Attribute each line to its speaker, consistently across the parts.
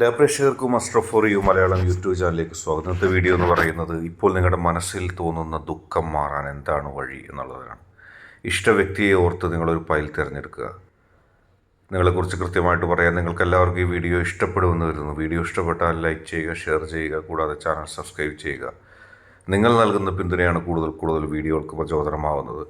Speaker 1: എല്ലാ പ്രേക്ഷകർക്കും Astro for you Malayalam YouTube ചാനലിലേക്ക് സ്വാഗതം. ഇന്നത്തെ വീഡിയോ എന്ന് പറയുന്നത് ഇപ്പോൾ നിങ്ങളുടെ മനസ്സിൽ തോന്നുന്ന ദുഃഖം മാറാൻ എന്താണ് വഴി എന്നുള്ളതാണ് ഇഷ്ട വ്യക്തിയെ ഓർത്ത് നിങ്ങളൊരു ഫയൽ തിരഞ്ഞെടുക്കുക. നിങ്ങളെക്കുറിച്ച് കൃത്യമായിട്ട് പറയാൻ നിങ്ങൾക്ക് എല്ലാവർക്കും ഈ വീഡിയോ ഇഷ്ടപ്പെടുമെന്ന് വരുന്നു വീഡിയോ ഇഷ്ടപ്പെട്ടാൽ ലൈക്ക് ചെയ്യുക ഷെയർ ചെയ്യുക കൂടാതെ ചാനൽ സബ്സ്ക്രൈബ് ചെയ്യുക. നിങ്ങൾ നൽകുന്ന പിന്തുണയാണ് കൂടുതൽ കൂടുതൽ വീഡിയോകൾക്ക് പ്രചോദനമാവുന്നത്.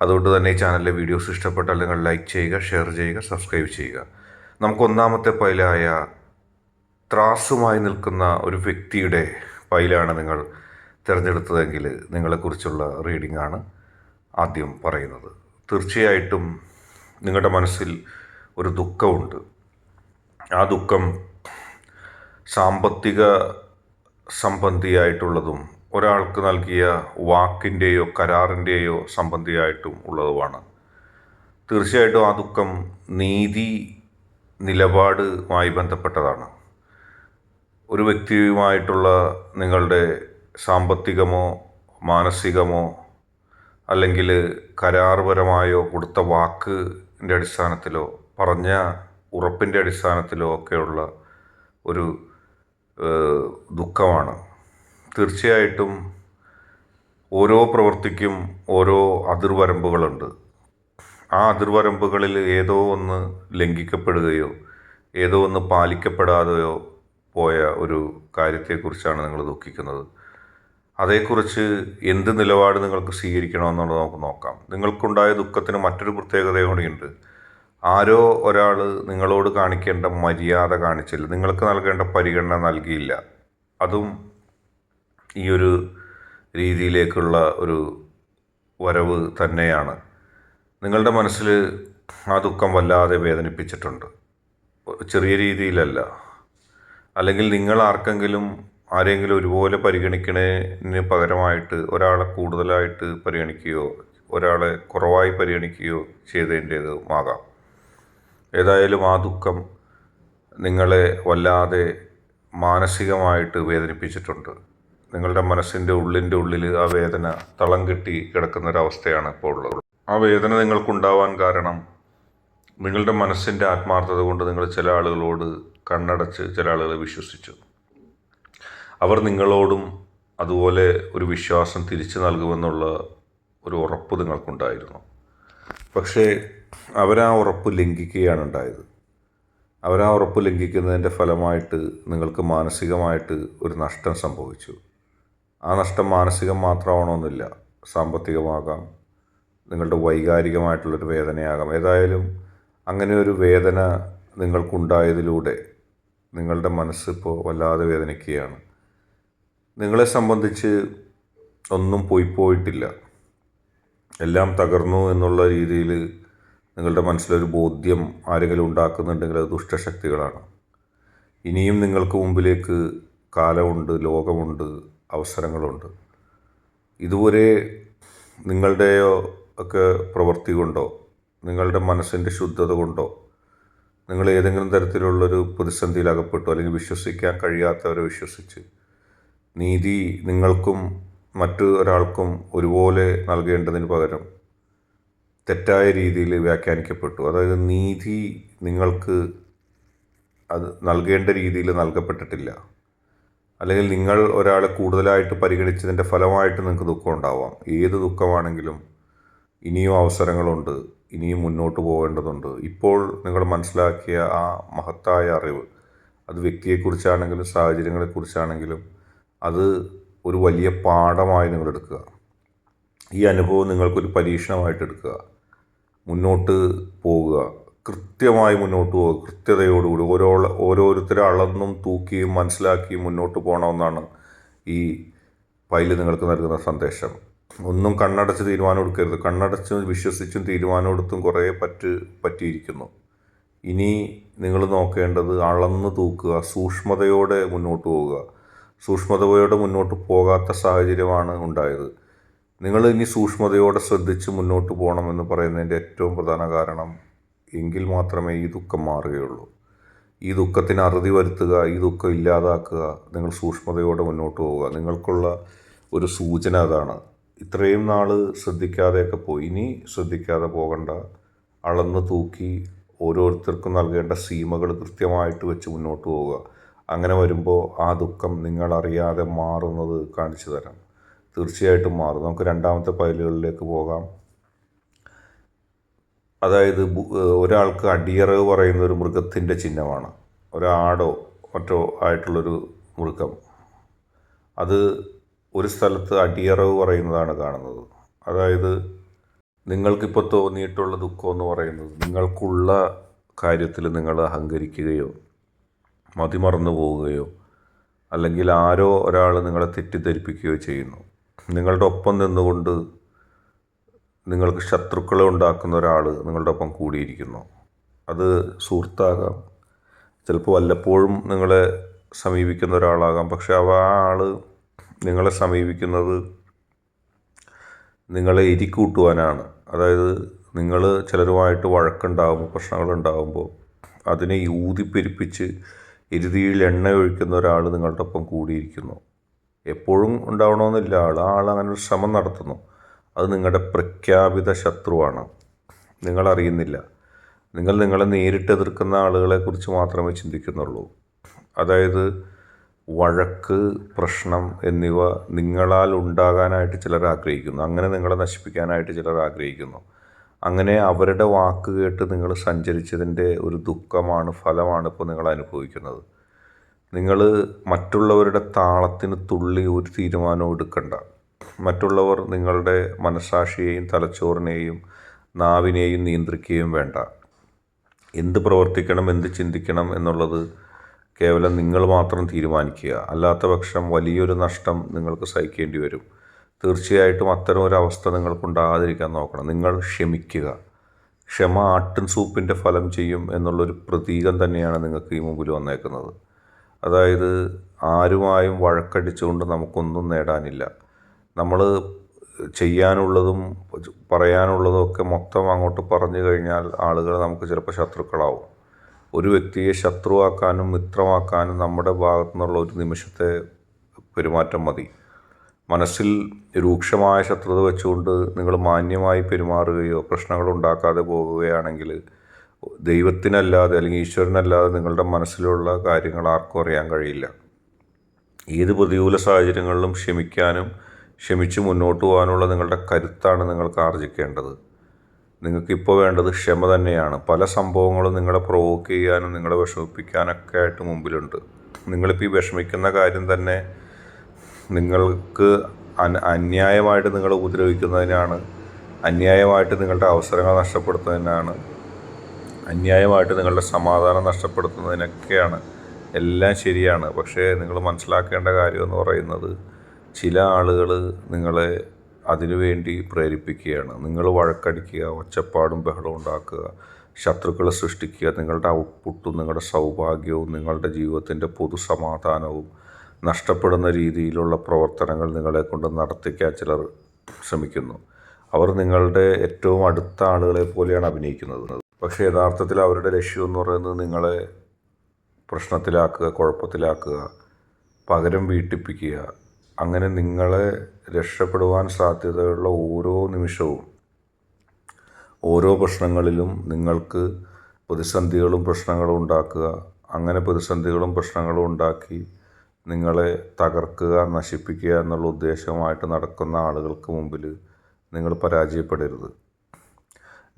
Speaker 1: അതുകൊണ്ട് തന്നെ ഈ ചാനലിലെ വീഡിയോസ് ഇഷ്ടപ്പെട്ടാൽ നിങ്ങൾ ലൈക്ക് ചെയ്യുക ഷെയർ ചെയ്യുക സബ്സ്ക്രൈബ് ചെയ്യുക. നമുക്ക് ഒന്നാമത്തെ ഫയലായ ത്രാസുമായി നിൽക്കുന്ന ഒരു വ്യക്തിയുടെ ഫയലാണ് നിങ്ങൾ തിരഞ്ഞെടുത്തതെങ്കിൽ നിങ്ങളെക്കുറിച്ചുള്ള റീഡിംഗ് ആണ് ആദ്യം പറയുന്നത്. തീർച്ചയായിട്ടും നിങ്ങളുടെ മനസ്സിൽ ഒരു ദുഃഖമുണ്ട്. ആ ദുഃഖം സാമ്പത്തിക സംബന്ധിയായിട്ടുള്ളതും ഒരാൾക്ക് നൽകിയ വാക്കിന്റെയോ കരാറിന്റെയോ സംബന്ധിയായിട്ടും ഉള്ളതുമാണ്. തീർച്ചയായിട്ടും ആ ദുഃഖം നീതി നിലപാടുമായി ബന്ധപ്പെട്ടതാണ്. ഒരു വ്യക്തിയുമായിട്ടുള്ള നിങ്ങളുടെ സാമ്പത്തികമോ മാനസികമോ അല്ലെങ്കിൽ കരാറുപരമായോ കൊടുത്ത വാക്കിന്റെ അടിസ്ഥാനത്തിലോ പറഞ്ഞ ഉറപ്പിന്റെ അടിസ്ഥാനത്തിലോ ഒക്കെയുള്ള ഒരു ദുഃഖമാണ്. തീർച്ചയായിട്ടും ഓരോ പ്രവൃത്തിക്കും ഓരോ അതിർവരമ്പുകളുണ്ട്. ആ അതിർവരമ്പുകളിൽ ഏതോ ഒന്ന് ലംഘിക്കപ്പെടുകയോ ഏതോ ഒന്ന് പാലിക്കപ്പെടാതെയോ പോയ ഒരു കാര്യത്തെക്കുറിച്ചാണ് നിങ്ങൾ ദുഃഖിക്കുന്നത്. അതേക്കുറിച്ച് എന്ത് നിലപാട് നിങ്ങൾക്ക് സ്വീകരിക്കണമെന്നുള്ളത് നമുക്ക് നോക്കാം. നിങ്ങൾക്കുണ്ടായ ദുഃഖത്തിന് മറ്റൊരു പ്രത്യേകത കൂടിയുണ്ട്. ആരോ ഒരാൾ നിങ്ങളോട് കാണിക്കേണ്ട മര്യാദ കാണിച്ചില്ല. നിങ്ങൾക്ക് നൽകേണ്ട പരിഗണന നൽകിയില്ല. അതും ഈ ഒരു രീതിയിലേക്കുള്ള ഒരു വരവ് തന്നെയാണ്. നിങ്ങളുടെ മനസ്സിൽ ആ ദുഃഖം വല്ലാതെ വേദനിപ്പിച്ചിട്ടുണ്ട്. ചെറിയ രീതിയിലല്ല. അല്ലെങ്കിൽ നിങ്ങൾ ആർക്കെങ്കിലും ആരെങ്കിലും ഒരുപോലെ പരിഗണിക്കണതിന് പകരമായിട്ട് ഒരാളെ കൂടുതലായിട്ട് പരിഗണിക്കുകയോ ഒരാളെ കുറവായി പരിഗണിക്കുകയോ ചെയ്തതിന്റേതുമാകാം ഏതായാലും ആ ദുഃഖം നിങ്ങളെ വല്ലാതെ മാനസികമായിട്ട് വേദനിപ്പിച്ചിട്ടുണ്ട്. നിങ്ങളുടെ മനസ്സിന്റെ ഉള്ളിന്റെ ഉള്ളിൽ ആ വേദന തളം കെട്ടി കിടക്കുന്നൊരവസ്ഥയാണ് ഇപ്പോൾ ഉള്ളത്. ആ വേദന നിങ്ങൾക്കുണ്ടാവാൻ കാരണം നിങ്ങളുടെ മനസ്സിന്റെ ആത്മാർത്ഥത കൊണ്ട് നിങ്ങൾ ചില ആളുകളോട് കണ്ണടച്ച് ചില ആളുകളെ വിശ്വസിച്ചു. അവർ നിങ്ങളോടും അതുപോലെ ഒരു വിശ്വാസം തിരിച്ചു നൽകുമെന്നുള്ള ഒരു ഉറപ്പ് നിങ്ങൾക്കുണ്ടായിരുന്നു. പക്ഷേ അവരാ ഉറപ്പ് ലംഘിക്കുകയാണ് ഉണ്ടായത്. അവരാ ഉറപ്പ് ലംഘിക്കുന്നതിന്റെ ഫലമായിട്ട് നിങ്ങൾക്ക് മാനസികമായിട്ട് ഒരു നഷ്ടം സംഭവിച്ചു. ആ നഷ്ടം മാനസികം മാത്രമാവണമെന്നില്ല സാമ്പത്തികമാകാം നിങ്ങളുടെ വൈകാരികമായിട്ടുള്ളൊരു വേദനയാകാം. ഏതായാലും അങ്ങനെ ഒരു വേദന നിങ്ങൾക്കുണ്ടായതിലൂടെ നിങ്ങളുടെ മനസ്സിപ്പോൾ വല്ലാതെ വേദനിക്കുകയാണ്. നിങ്ങളെ സംബന്ധിച്ച് ഒന്നും പോയി പോയിട്ടില്ല. എല്ലാം തകർന്നു എന്നുള്ള രീതിയിൽ നിങ്ങളുടെ മനസ്സിലൊരു ബോധ്യം ആരെങ്കിലും ഉണ്ടാക്കുന്നുണ്ടെങ്കിൽ അത് ദുഷ്ടശക്തികളാണ്. ഇനിയും നിങ്ങൾക്ക് മുമ്പിലേക്ക് കാലമുണ്ട് ലോകമുണ്ട് അവസരങ്ങളുണ്ട്. ഇതുവരെ നിങ്ങളുടെയോ ഒക്കെ പ്രവൃത്തി കൊണ്ടോ നിങ്ങളുടെ മനസ്സിന്റെ ശുദ്ധത കൊണ്ടോ നിങ്ങൾ ഏതെങ്കിലും തരത്തിലുള്ളൊരു പ്രതിസന്ധിയിൽ അകപ്പെട്ടു അല്ലെങ്കിൽ വിശ്വസിക്കാൻ കഴിയാത്തവരെ വിശ്വസിച്ച് നീതി നിങ്ങൾക്കും മറ്റു ഒരാൾക്കും ഒരുപോലെ നൽകേണ്ടതിന് പകരം തെറ്റായ രീതിയിൽ വ്യാഖ്യാനിക്കപ്പെട്ടു. അതായത് നീതി നിങ്ങൾക്ക് അത് നൽകേണ്ട രീതിയിൽ നൽകപ്പെട്ടിട്ടില്ല. അല്ലെങ്കിൽ നിങ്ങൾ ഒരാളെ കൂടുതലായിട്ട് പരിഗണിച്ചതിന്റെ ഫലമായിട്ട് നിങ്ങൾക്ക് ദുഃഖം ഉണ്ടാവാം. ഏത് ദുഃഖമാണെങ്കിലും ഇനിയും അവസരങ്ങളുണ്ട് ഇനിയും മുന്നോട്ട് പോകേണ്ടതുണ്ട്. ഇപ്പോൾ നിങ്ങൾ മനസ്സിലാക്കിയ ആ മഹത്തായ അറിവ് അത് വ്യക്തിയെക്കുറിച്ചാണെങ്കിലും സാഹചര്യങ്ങളെക്കുറിച്ചാണെങ്കിലും അത് ഒരു വലിയ പാഠമായി നിങ്ങൾ എടുക്കുക ഈ അനുഭവം നിങ്ങൾക്കൊരു പരീക്ഷണമായിട്ട് എടുക്കുക. മുന്നോട്ട് പോവുക. കൃത്യമായി മുന്നോട്ട് പോവുക. കൃത്യതയോടുകൂടി ഓരോ ഓരോരുത്തരെ അളന്നും തൂക്കിയും മനസ്സിലാക്കിയും മുന്നോട്ട് പോകണമെന്നാണ് ഈ ഫയൽ നിങ്ങൾക്ക് നൽകുന്ന സന്ദേശം. ഒന്നും കണ്ണടച്ച് തീരുമാനം എടുക്കരുത്. കണ്ണടച്ചും വിശ്വസിച്ചും തീരുമാനം എടുത്തും കുറേ പറ്റ് പറ്റിയിരിക്കുന്നു. ഇനി നിങ്ങൾ നോക്കേണ്ടത് അളന്ന് തൂക്കുക സൂക്ഷ്മതയോടെ മുന്നോട്ട് പോവുക. സൂക്ഷ്മതയോടെ മുന്നോട്ട് പോകാത്ത സാഹചര്യമാണ് ഉണ്ടായത്. നിങ്ങൾ ഇനി സൂക്ഷ്മതയോടെ ശ്രദ്ധിച്ച് മുന്നോട്ട് പോകണമെന്ന് പറയുന്നതിന്റെ ഏറ്റവും പ്രധാന കാരണം എങ്കിൽ മാത്രമേ ഈ ദുഃഖം മാറുകയുള്ളൂ. ഈ ദുഃഖത്തിന് അറുതി വരുത്തുക ഈ ദുഃഖം ഇല്ലാതാക്കുക നിങ്ങൾ സൂക്ഷ്മതയോടെ മുന്നോട്ട് പോവുക. നിങ്ങൾക്കുള്ള ഒരു സൂചന അതാണ്. ഇത്രയും നാൾ ശ്രദ്ധിക്കാതെയൊക്കെ പോയി. ഇനി ശ്രദ്ധിക്കാതെ പോകണ്ട. അളന്ന് തൂക്കി ഓരോരുത്തർക്കും നൽകേണ്ട സീമകൾ കൃത്യമായിട്ട് വെച്ച് മുന്നോട്ട് പോവുക. അങ്ങനെ വരുമ്പോൾ ആ ദുഃഖം നിങ്ങളറിയാതെ മാറുന്നത് കാണിച്ചു തരാം. തീർച്ചയായിട്ടും മാറും. നമുക്ക് രണ്ടാമത്തെ പൈലുകളിലേക്ക് പോകാം. അതായത് ഒരാൾക്ക് അടിയറവ് പറയുന്ന ഒരു മൃഗത്തിന്റെ ചിഹ്നമാണ്. ഒരാടോ മറ്റോ ആയിട്ടുള്ളൊരു മൃഗം. അത് ഒരു സ്ഥലത്ത് അടിയറവ് പറയുന്നതാണ് കാണുന്നത്. അതായത് നിങ്ങൾക്കിപ്പോൾ തോന്നിയിട്ടുള്ള ദുഃഖമെന്ന് പറയുന്നത് നിങ്ങൾക്കുള്ള കാര്യത്തിൽ നിങ്ങൾ അഹങ്കരിക്കുകയോ മതിമറന്നു പോവുകയോ അല്ലെങ്കിൽ ആരോ ഒരാൾ നിങ്ങളെ തെറ്റിദ്ധരിപ്പിക്കുകയോ ചെയ്യുന്നു. നിങ്ങളുടെ ഒപ്പം നിന്നുകൊണ്ട് നിങ്ങൾക്ക് ശത്രുക്കളെ ഉണ്ടാക്കുന്ന ഒരാൾ നിങ്ങളുടെ ഒപ്പം കൂടിയിരിക്കുന്നു. അത് സുഹൃത്താകാം. ചിലപ്പോൾ വല്ലപ്പോഴും നിങ്ങളെ സമീപിക്കുന്ന ഒരാളാകാം. പക്ഷേ അവ ആ ആൾ നിങ്ങളെ സമീപിക്കുന്നത് നിങ്ങളെ ഇരിക്കൂട്ടുവാനാണ്. അതായത് നിങ്ങൾ ചിലരുമായിട്ട് വഴക്കുണ്ടാകുമ്പോൾ പ്രശ്നങ്ങളുണ്ടാകുമ്പോൾ അതിനെ ഊതിപ്പെരിപ്പിച്ച് ഇരുതിയിൽ എണ്ണ ഒഴിക്കുന്ന ഒരാൾ നിങ്ങളുടെ ഒപ്പം കൂടിയിരിക്കുന്നു. എപ്പോഴും ഉണ്ടാവണമെന്നില്ല. ആൾ ആൾ അങ്ങനെ ഒരു ശ്രമം നടത്തുന്നു. അത് നിങ്ങളുടെ പ്രഖ്യാപിത ശത്രുവാണ്. നിങ്ങളറിയുന്നില്ല. നിങ്ങൾ നിങ്ങളെ നേരിട്ട് എതിർക്കുന്ന ആളുകളെക്കുറിച്ച് മാത്രമേ ചിന്തിക്കുന്നുള്ളൂ. അതായത് വഴക്ക് പ്രശ്നം എന്നിവ നിങ്ങളാൽ ഉണ്ടാകാനായിട്ട് ചിലർ ആഗ്രഹിക്കുന്നു. അങ്ങനെ നിങ്ങളെ നശിപ്പിക്കാനായിട്ട് ചിലർ ആഗ്രഹിക്കുന്നു. അങ്ങനെ അവരുടെ വാക്ക് കേട്ട് നിങ്ങൾ സഞ്ചരിച്ചതിന്റെ ഒരു ദുഃഖമാണ് ഫലമാണ് ഇപ്പോൾ നിങ്ങൾ അനുഭവിക്കുന്നത്. നിങ്ങൾ മറ്റുള്ളവരുടെ താളത്തിന് തുള്ളി ഒരു തീരുമാനവും എടുക്കണ്ട. മറ്റുള്ളവർ നിങ്ങളുടെ മനസാക്ഷിയെയും തലച്ചോറിനെയും നാവിനെയും നിയന്ത്രിക്കുകയും വേണ്ട. എന്ത് പ്രവർത്തിക്കണം എന്ത് ചിന്തിക്കണം എന്നുള്ളത് കേവലം നിങ്ങൾ മാത്രം തീരുമാനിക്കുക. അല്ലാത്ത പക്ഷം വലിയൊരു നഷ്ടം നിങ്ങൾക്ക് സഹിക്കേണ്ടി വരും. തീർച്ചയായിട്ടും അത്തരം ഒരു അവസ്ഥ നിങ്ങൾക്കുണ്ടാകാതിരിക്കാൻ നോക്കണം. നിങ്ങൾ ക്ഷമിക്കുക. ക്ഷമ ആട്ടിൻ സൂപ്പിന്റെ ഫലം ചെയ്യും എന്നുള്ളൊരു പ്രതീകം തന്നെയാണ് നിങ്ങൾക്ക് ഈ മുമ്പിൽ വന്നേക്കുന്നത്. അതായത് ആരുമായും വഴക്കടിച്ചുകൊണ്ട് നമുക്കൊന്നും നേടാനില്ല. നമ്മൾ ചെയ്യാനുള്ളതും പറയാനുള്ളതും ഒക്കെ മൊത്തം അങ്ങോട്ട് പറഞ്ഞു കഴിഞ്ഞാൽ ആളുകൾ നമുക്ക് ചിലപ്പോൾ ശത്രുക്കളാവും. ഒരു വ്യക്തിയെ ശത്രുവാക്കാനും മിത്രമാക്കാനും നമ്മുടെ ഭാഗത്തു നിന്നുള്ള ഒരു നിമിഷത്തെ പെരുമാറ്റം മതി. മനസ്സിൽ രൂക്ഷമായ ശത്രുത വെച്ചുകൊണ്ട് നിങ്ങൾ മാന്യമായി പെരുമാറുകയോ പ്രശ്നങ്ങൾ ഉണ്ടാക്കാതെ പോകുകയാണെങ്കിൽ ദൈവത്തിനല്ലാതെ അല്ലെങ്കിൽ ഈശ്വരനല്ലാതെ നിങ്ങളുടെ മനസ്സിലുള്ള കാര്യങ്ങൾ ആർക്കും അറിയാൻ കഴിയില്ല. ഏത് പ്രതികൂല സാഹചര്യങ്ങളിലും ക്ഷമിക്കാനും ക്ഷമിച്ച് മുന്നോട്ട് പോകാനുള്ള നിങ്ങളുടെ കരുത്താണ് നിങ്ങൾക്ക് ആർജിക്കേണ്ടത് നിങ്ങൾക്കിപ്പോൾ വേണ്ടത് ക്ഷമ തന്നെയാണ്. പല സംഭവങ്ങളും നിങ്ങളെ പ്രൊവോക്ക് ചെയ്യാനും നിങ്ങളെ വിഷമിപ്പിക്കാനൊക്കെ ആയിട്ട് മുമ്പിലുണ്ട്. നിങ്ങളിപ്പോൾ ഈ വിഷമിക്കുന്ന കാര്യം തന്നെ നിങ്ങൾക്ക് അന്യായമായിട്ട് നിങ്ങളെ ഉപദ്രവിക്കുന്നതിനാണ്. അന്യായമായിട്ട് നിങ്ങളുടെ അവസരങ്ങൾ നഷ്ടപ്പെടുത്തുന്നതിനാണ്. അന്യായമായിട്ട് നിങ്ങളുടെ സമാധാനം നഷ്ടപ്പെടുത്തുന്നതിനൊക്കെയാണ്. എല്ലാം ശരിയാണ്. പക്ഷേ നിങ്ങൾ മനസ്സിലാക്കേണ്ട കാര്യം എന്ന് പറയുന്നത് ചില ആളുകൾ നിങ്ങളെ അതിനുവേണ്ടി പ്രേരിപ്പിക്കുകയാണ്. നിങ്ങൾ വഴക്കടിക്കുക ഒച്ചപ്പാടും ബഹളവും ഉണ്ടാക്കുക ശത്രുക്കളെ സൃഷ്ടിക്കുക നിങ്ങളുടെ ഔട്ട്പുട്ടും നിങ്ങളുടെ സൗഭാഗ്യവും നിങ്ങളുടെ ജീവിതത്തിന്റെ പൊതുസമാധാനവും നഷ്ടപ്പെടുന്ന രീതിയിലുള്ള പ്രവർത്തനങ്ങൾ നിങ്ങളെ കൊണ്ട് നടത്തിക്കാൻ ചിലർ ശ്രമിക്കുന്നു. അവർ നിങ്ങളുടെ ഏറ്റവും അടുത്ത ആളുകളെ പോലെയാണ് അഭിനയിക്കുന്നത്. പക്ഷേ യഥാർത്ഥത്തിൽ അവരുടെ ലക്ഷ്യം എന്ന് പറയുന്നത് നിങ്ങളെ പ്രശ്നത്തിലാക്കുക കുഴപ്പത്തിലാക്കുക പകരം വീട്ടിപ്പിക്കുക അങ്ങനെ നിങ്ങളെ രക്ഷപ്പെടുവാൻ സാധ്യതയുള്ള ഓരോ നിമിഷവും ഓരോ പ്രശ്നങ്ങളിലും നിങ്ങൾക്ക് പ്രതിസന്ധികളും പ്രശ്നങ്ങളും ഉണ്ടാക്കുക. അങ്ങനെ പ്രതിസന്ധികളും പ്രശ്നങ്ങളും ഉണ്ടാക്കി നിങ്ങളെ തകർക്കുക നശിപ്പിക്കുക എന്നുള്ള ഉദ്ദേശമായിട്ട് നടക്കുന്ന ആളുകൾക്ക് മുമ്പിൽ നിങ്ങൾ പരാജയപ്പെടരുത്.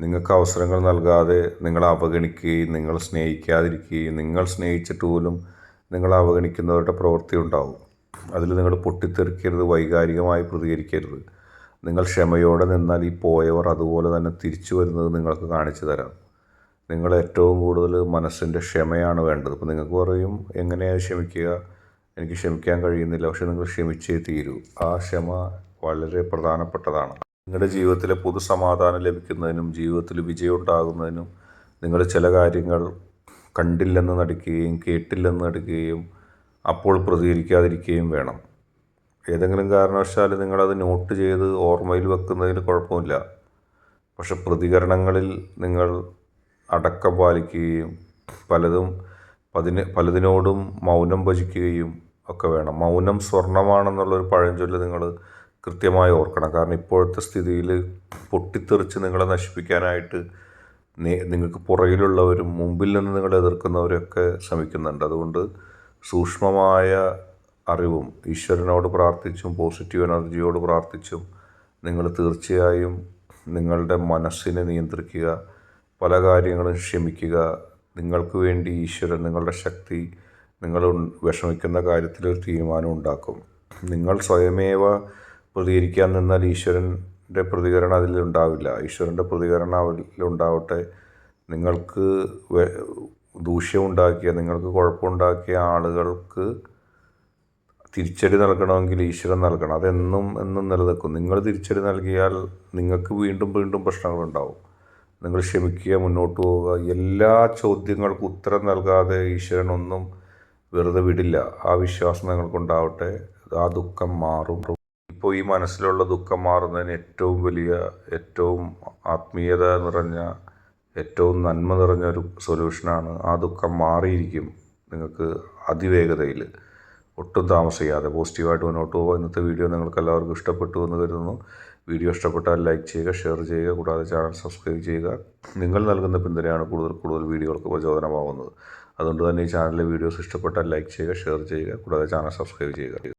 Speaker 1: നിങ്ങൾക്ക് അവസരങ്ങൾ നൽകാതെ നിങ്ങളെ അവഗണിക്കുകയും നിങ്ങൾ സ്നേഹിക്കാതിരിക്കുകയും നിങ്ങൾ സ്നേഹിച്ചിട്ട് പോലും നിങ്ങളെ അവഗണിക്കുന്നവരുടെ പ്രവൃത്തി ഉണ്ടാവും. അതിൽ നിങ്ങൾ പൊട്ടിത്തെറിക്കരുത് വൈകാരികമായി പ്രതികരിക്കരുത്. നിങ്ങൾ ക്ഷമയോടെ നിന്നാൽ ഈ പോയവർ അതുപോലെ തന്നെ തിരിച്ചു വരുന്നത് നിങ്ങൾക്ക് കാണിച്ചു തരാം. നിങ്ങൾ ഏറ്റവും കൂടുതൽ മനസ്സിന്റെ ക്ഷമയാണ് വേണ്ടത്. ഇപ്പോൾ നിങ്ങൾക്ക് പറയും എങ്ങനെയാണ് ക്ഷമിക്കുക? എനിക്ക് ക്ഷമിക്കാൻ കഴിയുന്നില്ല പക്ഷേ നിങ്ങൾ ക്ഷമിച്ചേ തീരൂ. ആ ക്ഷമ വളരെ പ്രധാനപ്പെട്ടതാണ്. നിങ്ങളുടെ ജീവിതത്തിലെ പൊതുസമാധാനം ലഭിക്കുന്നതിനും ജീവിതത്തിൽ വിജയം ഉണ്ടാകുന്നതിനും നിങ്ങൾ ചില കാര്യങ്ങൾ കണ്ടില്ലെന്ന് നടിക്കുകയും കേട്ടില്ലെന്ന് നടിക്കുകയും അപ്പോൾ പ്രതികരിക്കാതിരിക്കുകയും വേണം. ഏതെങ്കിലും കാരണവശാൽ നിങ്ങളത് നോട്ട് ചെയ്ത് ഓർമ്മയിൽ വെക്കുന്നതിൽ കുഴപ്പമില്ല. പക്ഷെ പ്രതികരണങ്ങളിൽ നിങ്ങൾ അടക്കം പാലിക്കുകയും പലതും പതിന് പലതിനോടും മൗനം ഭജിക്കുകയും ഒക്കെ വേണം. മൗനം സ്വർണമാണെന്നുള്ളൊരു പഴഞ്ചൊല്ല് നിങ്ങൾ കൃത്യമായി ഓർക്കണം. കാരണം ഇപ്പോഴത്തെ സ്ഥിതിയിൽ പൊട്ടിത്തെറിച്ച് നിങ്ങളെ നശിപ്പിക്കാനായിട്ട് നിങ്ങൾക്ക് പുറകിലുള്ളവരും മുമ്പിൽ നിന്ന് നിങ്ങളെ എതിർക്കുന്നവരൊക്കെ ശ്രമിക്കുന്നുണ്ട്. അതുകൊണ്ട് സൂക്ഷ്മമായ അറിവും ഈശ്വരനോട് പ്രാർത്ഥിച്ചും പോസിറ്റീവ് എനർജിയോട് പ്രാർത്ഥിച്ചും നിങ്ങൾ തീർച്ചയായും നിങ്ങളുടെ മനസ്സിനെ നിയന്ത്രിക്കുക പല കാര്യങ്ങളും ക്ഷമിക്കുക. നിങ്ങൾക്ക് വേണ്ടി ഈശ്വരൻ നിങ്ങളുടെ ശക്തി നിങ്ങൾ വിഷമിക്കുന്ന കാര്യത്തിൽ ഒരു തീരുമാനം ഉണ്ടാക്കും. നിങ്ങൾ സ്വയമേവ പ്രതികരിക്കാൻ നിന്നാൽ ഈശ്വരന്റെ പ്രതികരണം അതിലുണ്ടാവില്ല ഈശ്വരന്റെ പ്രതികരണം അതിലുണ്ടാവട്ടെ നിങ്ങൾക്ക് ദൂഷ്യമുണ്ടാക്കിയ നിങ്ങൾക്ക് കുഴപ്പമുണ്ടാക്കിയ ആളുകൾക്ക് തിരിച്ചടി നൽകണമെങ്കിൽ ഈശ്വരൻ നൽകണം. അതെന്നും എന്നും നിലനിൽക്കും. നിങ്ങൾ തിരിച്ചടി നൽകിയാൽ നിങ്ങൾക്ക് വീണ്ടും വീണ്ടും പ്രശ്നങ്ങളുണ്ടാവും. നിങ്ങൾ ക്ഷമിക്കുക മുന്നോട്ട് പോവുക. എല്ലാ ചോദ്യങ്ങൾക്കും ഉത്തരം നൽകാതെ ഈശ്വരൻ ഒന്നും വെറുതെ വിടില്ല. ആ വിശ്വാസം നിങ്ങൾക്കുണ്ടാവട്ടെ. ആ ദുഃഖം മാറും. ഇപ്പോൾ ഈ മനസ്സിലുള്ള ദുഃഖം മാറുന്നതിന് ഏറ്റവും വലിയ ഏറ്റവും ആത്മീയത നിറഞ്ഞ ഏറ്റവും നന്മ നിറഞ്ഞ ഒരു സൊല്യൂഷനാണ് ആ ദുഃഖം മാറിയിരിക്കും നിങ്ങൾക്ക് അതിവേഗതയിൽ. ഒട്ടും താമസിക്കാതെ പോസിറ്റീവായിട്ട് മുന്നോട്ട് പോകുക ഇന്നത്തെ വീഡിയോ നിങ്ങൾക്ക് എല്ലാവർക്കും ഇഷ്ടപ്പെട്ടു എന്ന് കരുതുന്നു. വീഡിയോ ഇഷ്ടപ്പെട്ടാൽ ലൈക്ക് ചെയ്യുക ഷെയർ ചെയ്യുക കൂടാതെ ചാനൽ സബ്സ്ക്രൈബ് ചെയ്യുക. നിങ്ങൾ നൽകുന്ന പിന്തുണയാണ് കൂടുതൽ കൂടുതൽ വീഡിയോകൾക്ക് പ്രചോദനമാവുന്നത്. അതുകൊണ്ട് തന്നെ ഈ ചാനലിലെ വീഡിയോസ് ഇഷ്ടപ്പെട്ടാൽ ലൈക്ക് ചെയ്യുക ഷെയർ ചെയ്യുക കൂടാതെ ചാനൽ സബ്സ്ക്രൈബ് ചെയ്യുക.